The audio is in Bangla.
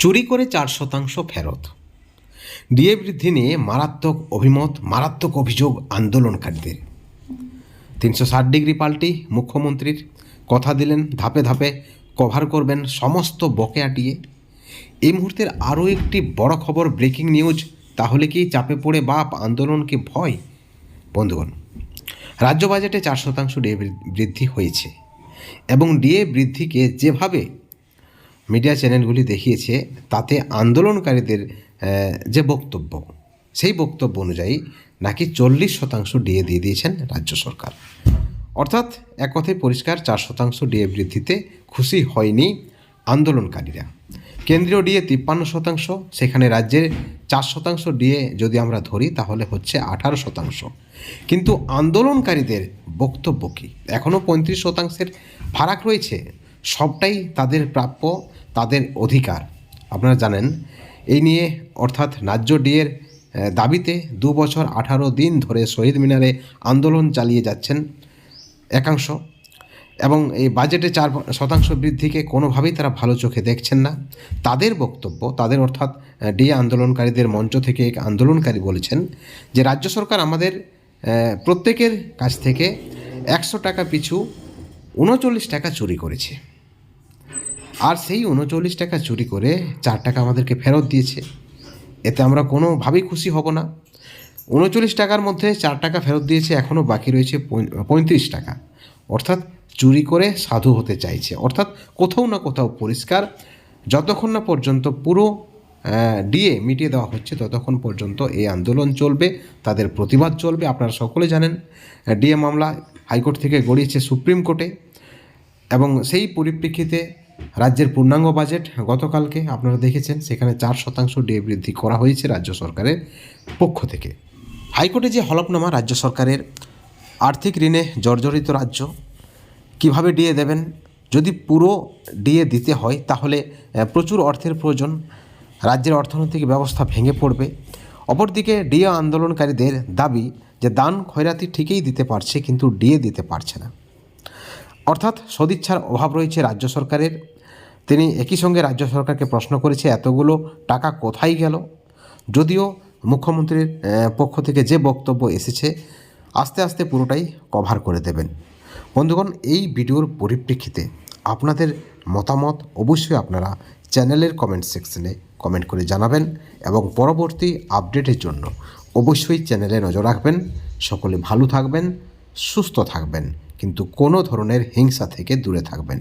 চুরি করে চার শতাংশ ফেরত। ডিএ বৃদ্ধি নিয়ে মারাত্মক অভিমত, মারাত্মক অভিযোগ আন্দোলনকারীদের। তিনশো ষাট ডিগ্রি পাল্টি, মুখ্যমন্ত্রীর কথা দিলেন, ধাপে ধাপে কভার করবেন সমস্ত বকেয়া ডিএ। এই মুহূর্তের আরও একটি বড় খবর, ব্রেকিং নিউজ, তাহলে কি চাপে পড়ে বাপ আন্দোলনকে ভয়? বন্ধুগণ, রাজ্য বাজেটে চার শতাংশ ডিএ বৃদ্ধি হয়েছে এবং ডিএ বৃদ্ধিকে যেভাবে মিডিয়া চ্যানেলগুলি দেখিয়েছে, তাতে আন্দোলনকারীদের যে বক্তব্য, সেই বক্তব্য অনুযায়ী নাকি চল্লিশ শতাংশ ডিএ দিয়ে দিয়েছেন রাজ্য সরকার। অর্থাৎ এক কথায় পরিষ্কার, চার শতাংশ ডিএ বৃদ্ধিতে খুশি হয়নি আন্দোলনকারীরা। কেন্দ্রীয় ডিএ তিপ্পান্ন শতাংশ, সেখানে রাজ্যের চার শতাংশ ডিএ যদি আমরা ধরি, তাহলে হচ্ছে আঠারো শতাংশ। কিন্তু আন্দোলনকারীদের বক্তব্য কী? এখনও পঁয়ত্রিশ শতাংশের ফারাক রয়েছে। সবটাই তাদের প্রাপ্য, তাদের অধিকার। আপনারা জানেন, এই নিয়ে অর্থাৎ ন্যায্য ডিয়ের দাবিতে দু বছর আঠারো দিন ধরে শহীদ মিনারে আন্দোলন চালিয়ে যাচ্ছেন একাংশ এবং এই বাজেটে চার শতাংশ বৃদ্ধিকে কোনোভাবেই তারা ভালো চোখে দেখছেন না। তাদের বক্তব্য, তাদের অর্থাৎ ডিএ আন্দোলনকারীদের মঞ্চ থেকে এক আন্দোলনকারী বলেছেন যে, রাজ্য সরকার আমাদের প্রত্যেকের কাছ থেকে একশো টাকা পিছু উনচল্লিশ টাকা চুরি করেছে। আর সেই উনচল্লিশ টাকা চুরি করে চার টাকা আমাদেরকে ফেরত দিয়েছে। এতে আমরা কোনোভাবেই খুশি হব না। উনচল্লিশ টাকার মধ্যে চার টাকা ফেরত দিয়েছে, এখনও বাকি রয়েছে পঁয়ত্রিশ টাকা। অর্থাৎ চুরি করে সাধু হতে চাইছে। অর্থাৎ কোথাও না কোথাও পরিষ্কার। যতক্ষণ না পর্যন্ত পুরো ডিএ মিটিয়ে দেওয়া হচ্ছে, ততক্ষণ পর্যন্ত এই আন্দোলন চলবে, তাদের প্রতিবাদ চলবে। আপনারা সকলে জানেন ডিএ মামলা হাইকোর্ট থেকে গড়িয়েছে সুপ্রিম কোর্টে। এবং সেই পরিপ্রেক্ষিতে রাজ্যের পূর্ণাঙ্গ বাজেট গতকালকে আপনারা দেখেছেন, সেখানে চার শতাংশ ডিএ বৃদ্ধি করা হয়েছে রাজ্য সরকারের পক্ষ থেকে। হাইকোর্টে যে হলফনামা রাজ্য সরকারের আর্থিক ঋণে জর্জরিত রাজ্য, কীভাবে ডিএ দেবেন? যদি পুরো ডিএ দিতে হয়, তাহলে প্রচুর অর্থের প্রয়োজন, রাজ্যের অর্থনৈতিক ব্যবস্থা ভেঙে পড়বে। অপরদিকে ডিএ আন্দোলনকারীদের দাবি যে দান খয়রাতি ঠিকই দিতে পারছে, কিন্তু ডিএ দিতে পারছে না। অর্থাৎ সদিচ্ছার অভাব রয়েছে রাজ্য সরকারের। তিনি একই সঙ্গে রাজ্য সরকারকে প্রশ্ন করেছে, এতগুলো টাকা কোথায় গেল? যদিও মুখ্যমন্ত্রীর পক্ষ থেকে যে বক্তব্য এসেছে, আস্তে আস্তে পুরোটাই কভার করে দেবেন। বন্ধুগণ, এই ভিডিওর পরিপ্রেক্ষিতে আপনাদের মতামত অবশ্যই আপনারা চ্যানেলের কমেন্ট সেকশনে কমেন্ট করে জানাবেন এবং পরবর্তী আপডেটের জন্য অবশ্যই চ্যানেলে নজর রাখবেন। সকলে ভালো থাকবেন, সুস্থ থাকবেন। কিন্তু কোনো ধরনের হিংসা থেকে দূরে থাকবেন।